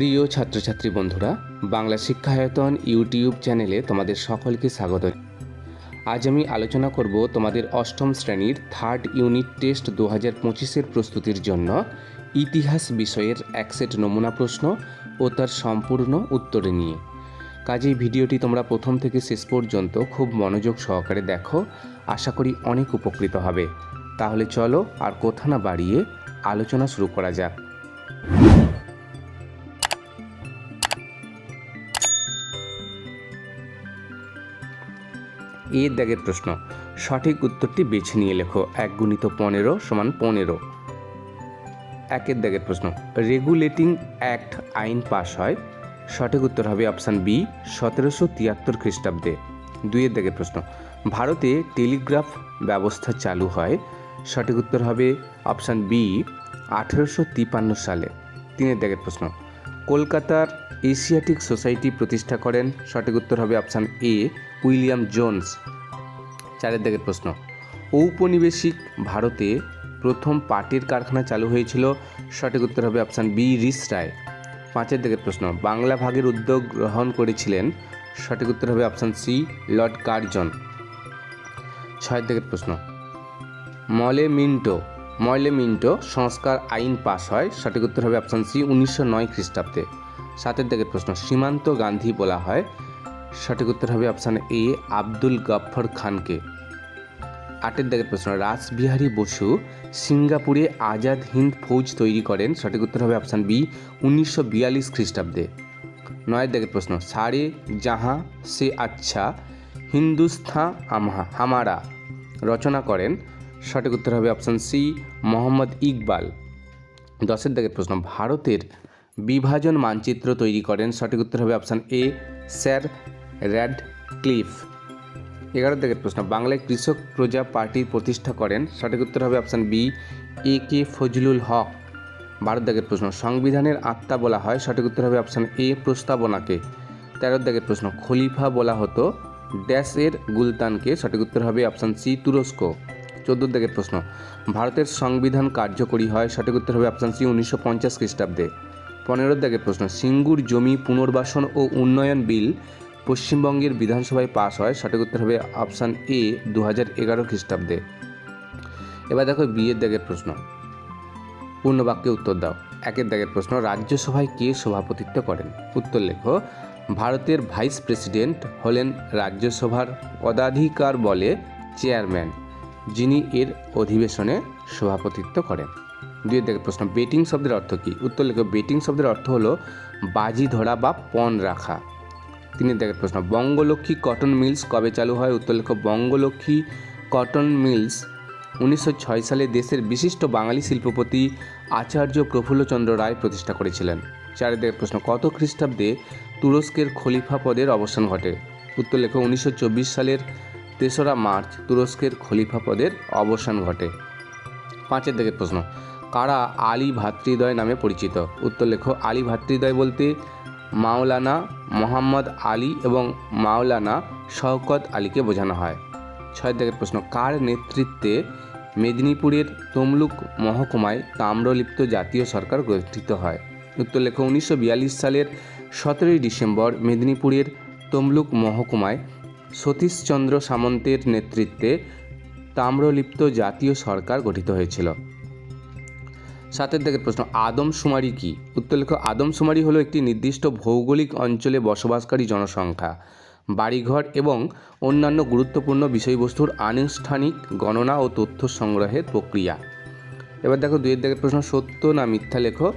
প্রিয় ছাত্রছাত্রী বন্ধুরা, বাংলা শিক্ষায়তন ইউটিউব চ্যানেলে তোমাদের সকলকে স্বাগত। আজ আমি আলোচনা করব তোমাদের অষ্টম শ্রেণির থার্ড ইউনিট টেস্ট দু হাজার পঁচিশের প্রস্তুতির জন্য ইতিহাস বিষয়ের এক সেট নমুনা প্রশ্ন ও তার সম্পূর্ণ উত্তর নিয়ে। কাজেই ভিডিওটি তোমরা প্রথম থেকে শেষ পর্যন্ত খুব মনোযোগ সহকারে দেখো, আশা করি অনেক উপকৃত হবে। তাহলে চলো আর কথা না বাড়িয়ে আলোচনা শুরু করা যাক। এর দাগের প্রশ্ন। সঠিক উত্তরটি বেছে নিয়ে লেখো। এক গুণিত পনেরো সমান পনেরো। একের দাগের প্রশ্ন। রেগুলেটিং অ্যাক্ট আইন পাশ হয়। সঠিক উত্তর হবে অপশান বি, সতেরোশো তিয়াত্তর খ্রিস্টাব্দে। দুইয়ের দাগের প্রশ্ন। ভারতে টেলিগ্রাফ ব্যবস্থা চালু হয়। সঠিক উত্তর হবে অপশান বি, আঠেরোশো তিপান্ন সালে। তিনের দাগের প্রশ্ন। কলকাতার এশিয়াটিক সোসাইটি প্রতিষ্ঠা করেন। সঠিক উত্তর হবে অপশান এ উইলিয়াম জোনস। চারের দিকের প্রশ্ন। ঔপনিবেশিক ভারতে প্রথম পাটের কারখানা চালু হয়েছিল। সঠিক উত্তর হবে অপশান বি, রিস রায়। পাঁচের দিকের প্রশ্ন, বাংলা ভাগের উদ্যোগ গ্রহণ করেছিলেন। সঠিক উত্তর হবে অপশান সি, লর্ড কার্জন। ছয়ের দিকের প্রশ্ন, মলে মিন্টো ময়লে মিন্টো সংস্কার আইন পাশ হয়। সঠিক উত্তর হবে অপশান সি, উনিশশো নয় খ্রিস্টাব্দে। সাতের দিকের প্রশ্ন, সীমান্ত গান্ধী বলা হয়। সঠিক উত্তর হবে অপশান এ, আব্দুল গফ্ফর খানকে। আটের দাগের প্রশ্ন, রাসবিহারী বসু সিঙ্গাপুরে আজাদ হিন্দ ফৌজ তৈরি করেন। সঠিক উত্তর হবে অপশান বি, উনিশশো বিয়াল্লিশ খ্রিস্টাব্দে। নয়ের দিকের প্রশ্ন, সারে জাহা সে আচ্ছা হিন্দুস্থা আমহা, হামারা। রচনা করেন। সঠিক উত্তর হবে অপশান সি, মোহাম্মদ ইকবাল। দশের দাগের প্রশ্ন, ভারতের বিভাজন মানচিত্র তৈরি করেন। সঠিক উত্তর হবে option A, sir Radcliffe. এগারো দিকের প্রশ্ন বাংলায় কৃষক প্রজা পার্টির প্রতিষ্ঠা করেন। সঠিক উত্তর হবে অপশান বি এ কে ফজলুল হক। বারো দিকের প্রশ্ন সংবিধানের আত্মা বলা হয়। সঠিক উত্তর হবে অপশান এ প্রস্তাবনাকে। তেরো দিকের প্রশ্ন খলিফা বলা হতো। ড্যাশ এর গুলতানকে। সঠিক উত্তর হবে অপশান সি তুরস্ক। চোদ্দ দিকের প্রশ্ন ভারতের সংবিধান কার্যকরী হয়। সঠিক উত্তর হবে অপশান সি উনিশশো পঞ্চাশ খ্রিস্টাব্দে। পনেরো দিকের প্রশ্ন সিঙ্গুর জমি পুনর্বাসন ও উন্নয়ন বিল পশ্চিমবঙ্গের বিধানসভায় পাস হয় সঠিক উত্তর হবে অপশান এ দু হাজার এগারো খ্রিস্টাব্দে। এবার দেখো বিয়ের দাগের প্রশ্ন। পূর্ণ বাক্যে উত্তর দাও। একের দাগের প্রশ্ন, রাজ্যসভায় কে সভাপতিত্ব করেন? উত্তর লেখো, ভারতের ভাইস প্রেসিডেন্ট হলেন রাজ্যসভার পদাধিকার বলে চেয়ারম্যান, যিনি এর অধিবেশনে সভাপতিত্ব করেন। দুই দিকের প্রশ্ন, বেটিং শব্দের অর্থ কী? উত্তর লেখো, বেটিং শব্দের অর্থ হলো বাজি ধরা বা পণ রাখা। তিনের দিকের প্রশ্ন, বঙ্গলক্ষ্মী কটন মিলস কবে চালু হয়? উত্তর লেখো বঙ্গলক্ষ্মী কটন মিলস উনিশশো ছয় সালে দেশের বিশিষ্ট বাঙালি শিল্পপতি আচার্য প্রফুল্লচন্দ্র রায় প্রতিষ্ঠা করেছিলেন। চারের দিকের প্রশ্ন, কত খ্রিস্টাব্দে তুরস্কের খলিফা পদের অবসান ঘটে? উত্তর লেখো উনিশশো সালের তেসরা মার্চ তুরস্কের খলিফা পদের অবসান ঘটে। পাঁচের দিকের প্রশ্ন, কারা আলী ভাতৃদ্বয় নামে পরিচিত? উত্তর লেখো আলী ভাতৃদ্বয় বলতে মাওলানা মোহাম্মদ আলী এবং মাওলানা শওকত আলীকে বোঝানো হয়। ছয় দিকের প্রশ্ন, কার নেতৃত্বে মেদিনীপুরের তমলুক মহকুমায় তাম্রলিপ্ত জাতীয় সরকার গঠিত হয়? উত্তর লেখো, উনিশশো সালের সতেরোই ডিসেম্বর মেদিনীপুরের তমলুক মহকুমায় সতীশচন্দ্র সামন্তের নেতৃত্বে তাম্রলিপ্ত জাতীয় সরকার গঠিত হয়েছিল। সাতের দিকের প্রশ্ন আদমশুমারি কি? উত্তর লেখো আদমশুমারি হলো একটি নির্দিষ্ট ভৌগোলিক অঞ্চলে বসবাসকারী জনসংখ্যা। বাড়িঘর এবং অন্যান্য গুরুত্বপূর্ণ বিষয়বস্তুর আনুষ্ঠানিক গণনা ও তথ্য সংগ্রহের প্রক্রিয়া। এবার দেখো দুইয়ের দিকের প্রশ্ন, সত্য না মিথ্যা লেখো?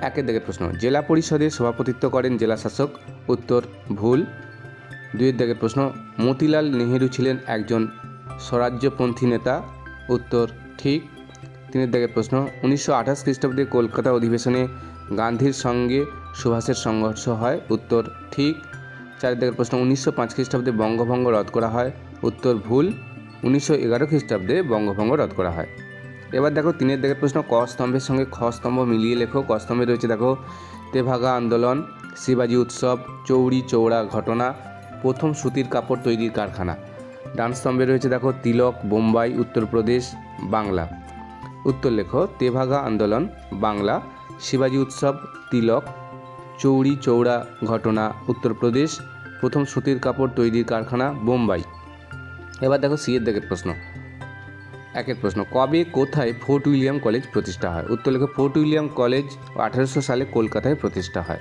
একের দিকের প্রশ্ন, জেলা পরিষদে সভাপতিত্ব করেন জেলা শাসক, উত্তর, ভুল। দুইয়ের দিকের প্রশ্ন, মতিলাল নেহেরু ছিলেন একজন স্বরাজ্যপন্থী নেতা? উত্তর, ঠিক। তিনের দিকের প্রশ্ন, উনিশশো আঠাশ খ্রিস্টাব্দে কলকাতা অধিবেশনে গান্ধীর সঙ্গে সুভাষের সংঘর্ষ হয়, উত্তর ঠিক। চার দিকের প্রশ্ন, উনিশশো পাঁচ খ্রিস্টাব্দে বঙ্গভঙ্গ রদ করা হয়, উত্তর ভুল। উনিশশো এগারো খ্রিস্টাব্দে বঙ্গভঙ্গ রদ করা হয়। এবার দেখো তিনের দিকের প্রশ্ন, ক স্তম্ভের সঙ্গে খ স্তম্ভ মিলিয়ে লেখো। ক স্তম্ভে রয়েছে দেখো, তেভাগা আন্দোলন, শিবাজি উৎসব চৌরি চৌড়া ঘটনা, প্রথম সুতির কাপড় তৈরির কারখানা। ডান স্তম্ভে রয়েছে দেখো, তিলক, বোম্বাই, উত্তরপ্রদেশ, বাংলা। উত্তর লেখো, তেভাগা আন্দোলন, বাংলা, শিবাজি উৎসব, তিলক, চৌরি চৌড়া ঘটনা উত্তরপ্রদেশ প্রথম সুতির কাপড় তৈরির কারখানা, বোম্বাই। এবার দেখো সি দেখের প্রশ্ন। একের প্রশ্ন, কবে, কোথায় ফোর্ট উইলিয়াম কলেজ প্রতিষ্ঠা হয়? উত্তর লেখো, ফোর্ট উইলিয়াম কলেজ আঠারোশো সালে কলকাতায় প্রতিষ্ঠা হয়।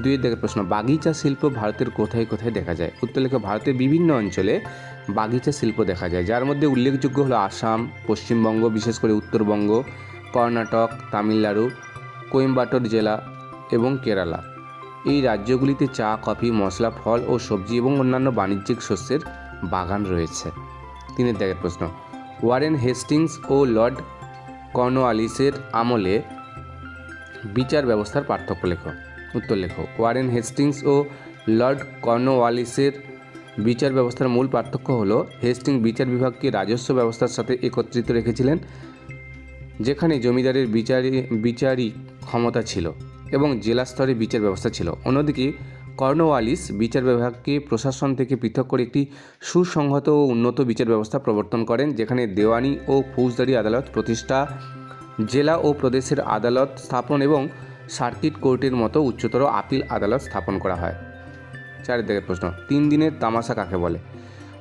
দুইয়ের দেখের প্রশ্ন, বাগিচা শিল্প ভারতের কোথায় কোথায় দেখা যায়? উত্তর লেখো, ভারতের বিভিন্ন অঞ্চলে বাগিচা শিল্প দেখা যায়, যার মধ্যে উল্লেখযোগ্য হলো আসাম, পশ্চিমবঙ্গ, বিশেষ করে উত্তরবঙ্গ, কর্ণাটক, তামিলনাড়ু, কোয়েম্বাটোর জেলা এবং কেরালা। এই রাজ্যগুলিতে চা, কফি, মশলা, ফল ও সবজি এবং অন্যান্য বাণিজ্যিক শস্যের বাগান রয়েছে। তিনের দাগের প্রশ্ন, ওয়ারেন হেস্টিংস ও লর্ড কর্নওয়ালিসের আমলে বিচার ব্যবস্থার পার্থক্য লেখো। উত্তর লেখো, ওয়ারেন হেস্টিংস ও লর্ড কর্নওয়ালিসের বিচার ব্যবস্থার মূল পার্থক্য হল হেস্টিং বিচার বিভাগকে রাজস্ব ব্যবস্থার সাথে একত্রিত রেখেছিলেন, যেখানে জমিদারের বিচারি বিচারিক ক্ষমতা ছিল এবং জেলা স্তরে বিচার ব্যবস্থা ছিল। অন্যদিকে কর্নওয়ালিস বিচার বিভাগকে প্রশাসন থেকে পৃথক করে একটি সুসংহত ও উন্নত বিচার ব্যবস্থা প্রবর্তন করেন, যেখানে দেওয়ানি ও ফৌজদারি আদালত, প্রতিষ্ঠা, জেলা ও প্রদেশের আদালত স্থাপন এবং সার্কিট কোর্টের মতো উচ্চতর আপিল আদালত স্থাপন করা হয়। চারের দিকের প্রশ্ন। তিন দিনের তামাশা কাকে বলে?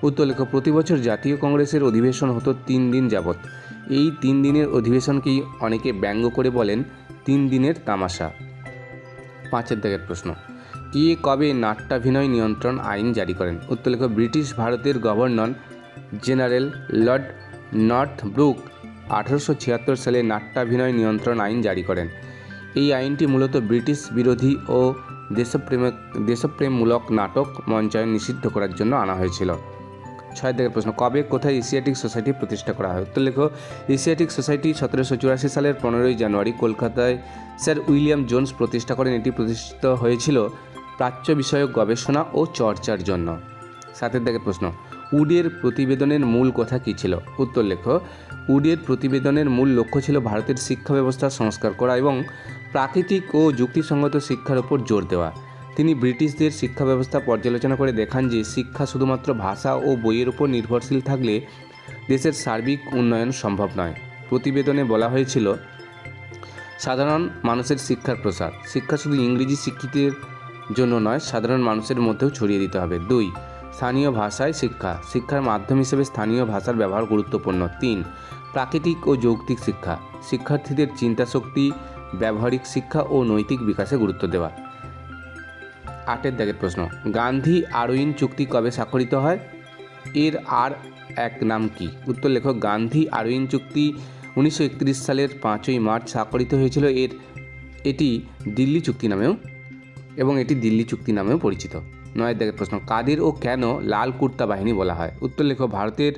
উত্তর লেখ, প্রতি বছর জাতীয় কংগ্রেসের অধিবেশন হতো তিন দিন যাবৎ। এই তিন দিনের অধিবেশনকেই অনেকে ব্যঙ্গ করে বলেন তিন দিনের তামাশা? পাঁচের দিকের প্রশ্ন, কে কবে নাট্যাভিনয় নিয়ন্ত্রণ আইন জারি করেন? উত্তর লেখ, ব্রিটিশ ভারতের governor general Lord Northbrook আঠারোশো ছিয়াত্তর সালে নাট্যাভিনয় নিয়ন্ত্রণ আইন জারি করেন। এই আইনটি মূলত ব্রিটিশ বিরোধী ও দেশপ্রেম দেশপ্রেমমূলক নাটক মঞ্চায়ন নিষিদ্ধ করার জন্য আনা হয়েছিল। ছয় থেকে প্রশ্ন, কবে কোথায় এশিয়াটিক সোসাইটি প্রতিষ্ঠা করা হয়? উত্তর লেখো, এশিয়াটিক সোসাইটি সতেরোশো চুরাশি সালের পনেরোই জানুয়ারি কলকাতায় স্যার উইলিয়াম জোন্স প্রতিষ্ঠা করেন। এটি প্রতিষ্ঠিত হয়েছিল প্রাচ্য বিষয়ক গবেষণা ও চর্চার জন্য। সাতের দিকে প্রশ্ন উডের প্রতিবেদনের মূল কথা কী ছিল? উত্তর লেখো। উডের প্রতিবেদনের মূল লক্ষ্য ছিল ভারতের শিক্ষা ব্যবস্থা সংস্কার করা এবং প্রাকৃতিক ও যুক্তিসঙ্গত শিক্ষার উপর জোর দেওয়া। তিনি ব্রিটিশদের শিক্ষা ব্যবস্থা পর্যালোচনা করে দেখান যে শিক্ষা শুধুমাত্র ভাষা ও বইয়ের উপর নির্ভরশীল থাকলে দেশের সার্বিক উন্নয়ন সম্ভব নয়। প্রতিবেদনে বলা হয়েছিল, সাধারণ মানুষের শিক্ষার প্রসার। শিক্ষা শুধু ইংরেজি শিক্ষিতের জন্য নয়, সাধারণ মানুষের মধ্যেও ছড়িয়ে দিতে হবে। দুই স্থানীয় ভাষায় শিক্ষা। শিক্ষার মাধ্যম হিসেবে স্থানীয় ভাষার ব্যবহার গুরুত্বপূর্ণ। তিন, প্রাকৃতিক ও যৌক্তিক শিক্ষা। শিক্ষার্থীদের চিন্তাশক্তি, ব্যবহারিক শিক্ষা ও নৈতিক বিকাশে গুরুত্ব দেওয়া। আটের দাগের প্রশ্ন, গান্ধী আরোইন চুক্তি কবে স্বাক্ষরিত হয়? এর আর এক নাম কি? উত্তর লেখক, গান্ধী আরোইন চুক্তি উনিশশো একত্রিশ সালের পাঁচই মার্চ স্বাক্ষরিত হয়েছিল। এর, এটি দিল্লি চুক্তি নামেও এবং এটি দিল্লি চুক্তি নামেও পরিচিত। নয়ের দাগের প্রশ্ন, কাদের ও কেন লাল কুর্তা বাহিনী বলা হয়? উত্তর লেখ, ভারতের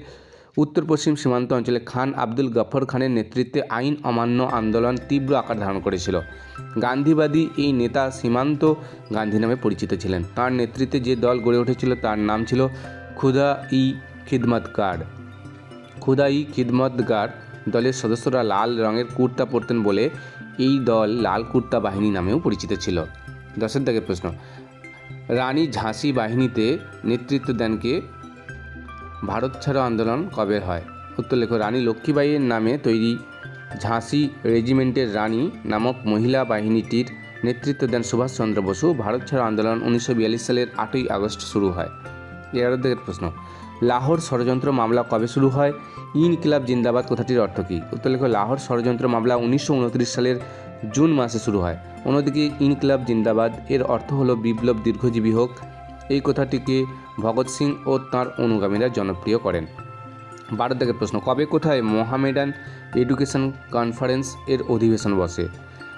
উত্তর পশ্চিম সীমান্ত অঞ্চলে খান আব্দুল গফর খানের নেতৃত্বে আইন অমান্য আন্দোলন তীব্র আকার ধারণ করেছিল। গান্ধীবাদী এই নেতা সীমান্ত গান্ধী নামে পরিচিত ছিলেন। তার নেতৃত্বে যে দল গড়ে উঠেছিল তার নাম ছিল খুদা ই খিদমতগার খুদা ই খিদমতগার দলের সদস্যরা লাল রঙের কুর্তা পরতেন বলে এই দল লাল কুর্তা বাহিনী নামেও পরিচিত ছিল। দশের দাগের প্রশ্ন রানী ঝাঁসি বাহিনীতে নেতৃত্ব দেন কে? ভারত ছাড়ো আন্দোলন কবে হয়? উত্তর লেখ, রানী লক্ষ্মীবাইয়ের নামে তৈরি ঝাঁসি রেজিমেন্টের রানী নামক মহিলা বাহিনীটির নেতৃত্ব দেন সুভাষচন্দ্র বসু। ভারত ছাড়ো আন্দোলন উনিশশো বিয়াল্লিশ সালের আটই আগস্ট শুরু হয়। এগারো দিকের প্রশ্ন, লাহোর ষড়যন্ত্র মামলা কবে শুরু হয়? ইনকিলাব জিন্দাবাদ, কথাটির অর্থ কী? উত্তর লেখো, লাহোর ষড়যন্ত্র মামলা উনিশশো উনত্রিশ সালের জুন মাসে শুরু হয়। অন্যদিকে ইনকিলাব জিন্দাবাদ, এর অর্থ হলো বিপ্লব দীর্ঘজীবী হোক। এই কথাটিকে ভগৎ সিং ও তাঁর অনুগামীরা জনপ্রিয় করেন। বারো থেকে প্রশ্ন, কবে কোথায় মোহামেডান এডুকেশন কনফারেন্স এর অধিবেশন বসে?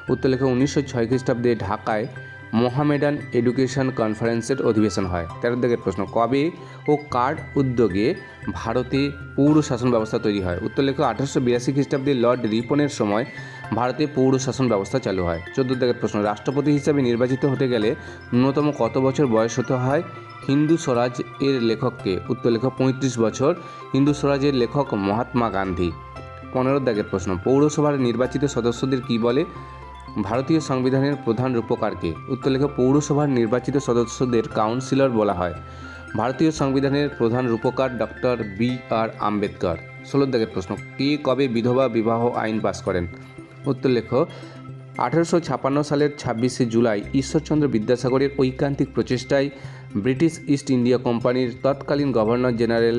উত্তর লেখা উনিশশো ছয় খ্রিস্টাব্দে ঢাকায় মোহামেডান এডুকেশন কনফারেন্সের অধিবেশন হয়। তেরো দিকের প্রশ্ন, কবে ও কার উদ্যোগে ভারতে পৌর শাসন ব্যবস্থা তৈরি হয়? উত্তর লেখ আঠারোশো বিরাশি খ্রিস্টাব্দে লর্ড রিপনের সময় ভারতে পৌর শাসন ব্যবস্থা চালু হয়। চোদ্দ দিকের প্রশ্ন, রাষ্ট্রপতি হিসাবে নির্বাচিত হতে গেলে ন্যূনতম কত বছর বয়স হতে হয়? হিন্দু স্বরাজ এর লেখককে, উত্তর লেখক পঁয়ত্রিশ বছর, হিন্দু স্বরাজের লেখক মহাত্মা গান্ধী। পনেরো দাগের প্রশ্ন, পৌরসভার নির্বাচিত সদস্যদের কি বলে? ভারতীয় সংবিধানের প্রধান রূপকারকে, উত্তর লেখক পৌরসভার নির্বাচিত সদস্যদের কাউন্সিলর বলা হয়। ভারতীয় সংবিধানের প্রধান রূপকার ডক্টর বি আর আম্বেদকর। ষোলো দাগের প্রশ্ন, কে কবে বিধবা বিবাহ আইন পাশ করেন? উত্তর লেখ আঠারোশো ছাপান্ন সালের ছাব্বিশে জুলাই ঈশ্বরচন্দ্র বিদ্যাসাগরের ঐকান্তিক প্রচেষ্টায় ব্রিটিশ ইস্ট ইন্ডিয়া কোম্পানির তৎকালীন গভর্নর জেনারেল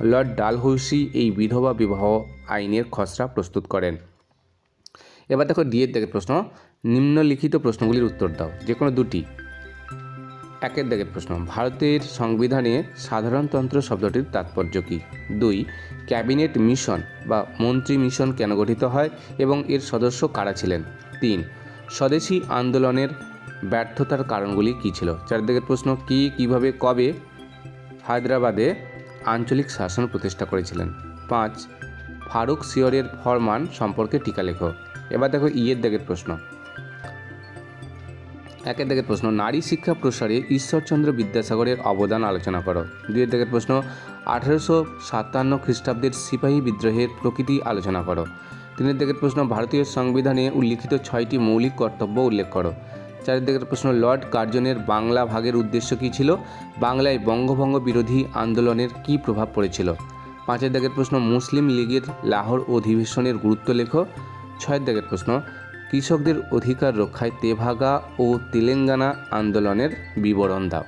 লর্ড ডালহৌসি এই বিধবা বিবাহ আইনের খসড়া প্রস্তুত করেন। এবার দেখো ডিএর দেখে প্রশ্ন, নিম্নলিখিত প্রশ্নগুলির উত্তর দাও যে কোনো দুটি। একের দাগের প্রশ্ন। ভারতের সংবিধানে সাধারণতন্ত্র শব্দটির তাৎপর্য কী? দুই, ক্যাবিনেট মিশন বা মন্ত্রী মিশন কেন গঠিত হয় এবং এর সদস্য কারা ছিলেন? তিন, স্বদেশি আন্দোলনের ব্যর্থতার কারণগুলি কী ছিল? চার দিকের প্রশ্ন, কী, কীভাবে, কবে? হায়দ্রাবাদে আঞ্চলিক শাসন প্রতিষ্ঠা করেছিলেন। পাঁচ, ফারুক সিয়রের ফরমান সম্পর্কে টিকা লেখো। এবার দেখো ইয়ের দাগের প্রশ্ন। একের দিকের প্রশ্ন, নারী শিক্ষা প্রসারে ঈশ্বরচন্দ্র বিদ্যাসাগরের অবদান আলোচনা করো। দুইয়ের দিকের প্রশ্ন, আঠারোশো সাতান্ন খ্রিস্টাব্দের সিপাহী বিদ্রোহের প্রকৃতি আলোচনা করো। তিনের দিকের প্রশ্ন, ভারতীয় সংবিধানে উল্লিখিত ছয়টি মৌলিক কর্তব্য উল্লেখ করো। চারের দিকের প্রশ্ন, লর্ড কার্জনের বাংলা ভাগের উদ্দেশ্য কী ছিল? বাংলায় বঙ্গভঙ্গ বিরোধী আন্দোলনের কী প্রভাব পড়েছিল? পাঁচের দিকের প্রশ্ন, মুসলিম লীগের লাহোর অধিবেশনের গুরুত্ব লেখো। ছয়ের দিকের প্রশ্ন কৃষকদের অধিকার রক্ষায় তেভাগা ও তেলেঙ্গানা আন্দোলনের বিবরণ দাও।